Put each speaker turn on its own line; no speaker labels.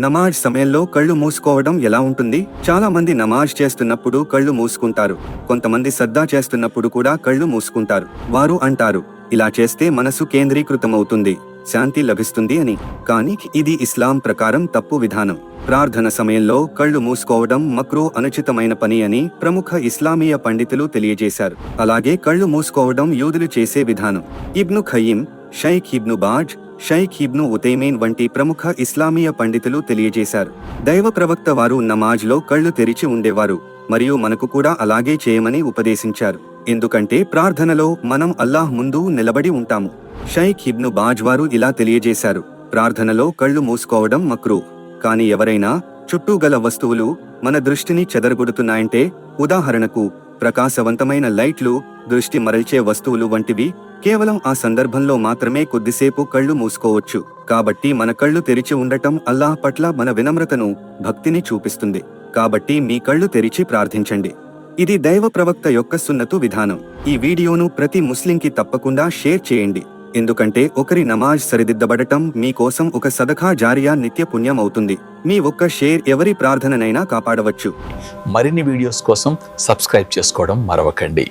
నమాజ్ సమయంలో కళ్ళు మూసుకోవడం ఎలా ఉంటుంది? చాలా మంది నమాజ్ చేస్తున్నప్పుడు కళ్ళు మూసుకుంటారు. కొంతమంది సద్దా చేస్తున్నప్పుడు కూడా కళ్ళు మూసుకుంటారు. వారు అంటారు ఇలా చేస్తే మనసు కేంద్రీకృతమవుతుంది శాంతి లభిస్తుంది అని. కానీ ఇది ఇస్లాం ప్రకారం తప్పు విధానం. ప్రార్థన సమయంలో కళ్ళు మూసుకోవడం మక్రో అనుచితమైన పని అని ప్రముఖ ఇస్లామీయ పండితులు తెలియజేశారు. అలాగే కళ్ళు మూసుకోవడం యూదులు చేసే విధానం. ఇబ్ను ఖయీం షైఖ్ ఇబ్ను బాజ్ షైఖ్ ఇబ్ను ఉతైమీన్ వంటి ప్రముఖ ఇస్లామీయ పండితులు తెలియజేశారు. దైవ ప్రవక్త వారు నమాజ్లో కళ్ళు తెరిచి ఉండేవారు మరియు మనకు కూడా అలాగే చేయమని ఉపదేశించారు. ఎందుకంటే ప్రార్థనలో మనం అల్లాహ్ ముందు నిలబడి ఉంటాము. షైఖ్ ఇబ్ను బాజ్ వారు ఇలా తెలియజేశారు ప్రార్థనలో కళ్ళు మూసుకోవడం మక్రూ. కాని ఎవరైనా చుట్టూ గల వస్తువులు మన దృష్టిని చెదరగొడుతున్నాయంటే ఉదాహరణకు ప్రకాశవంతమైన లైట్లు దృష్టి మరల్చే వస్తువులు వంటివి కేవలం ఆ సందర్భంలో మాత్రమే కొద్దిసేపు కళ్ళు మూసుకోవచ్చు. కాబట్టి మన కళ్ళు తెరిచి ఉండటం అల్లాహ్ పట్ల మన వినమ్రతను భక్తిని చూపిస్తుంది. కాబట్టి మీ కళ్ళు తెరిచి ప్రార్థించండి. ఇది దైవ ప్రవక్త యొక్క సున్నతు విధానం. ఈ వీడియోను ప్రతి ముస్లింకి తప్పకుండా షేర్ చేయండి. ఎందుకంటే ఒకరి నమాజ్ సరిదిద్దబడటం మీకోసం ఒక సదఖా జారియా నిత్య పుణ్యం అవుతుంది మీ ఒక్క షేర్ ఎవరి ప్రార్థననైనా కాపాడవచ్చు.
మరిన్ని వీడియోస్ కోసం సబ్స్క్రైబ్ చేసుకోవడం మరవకండి.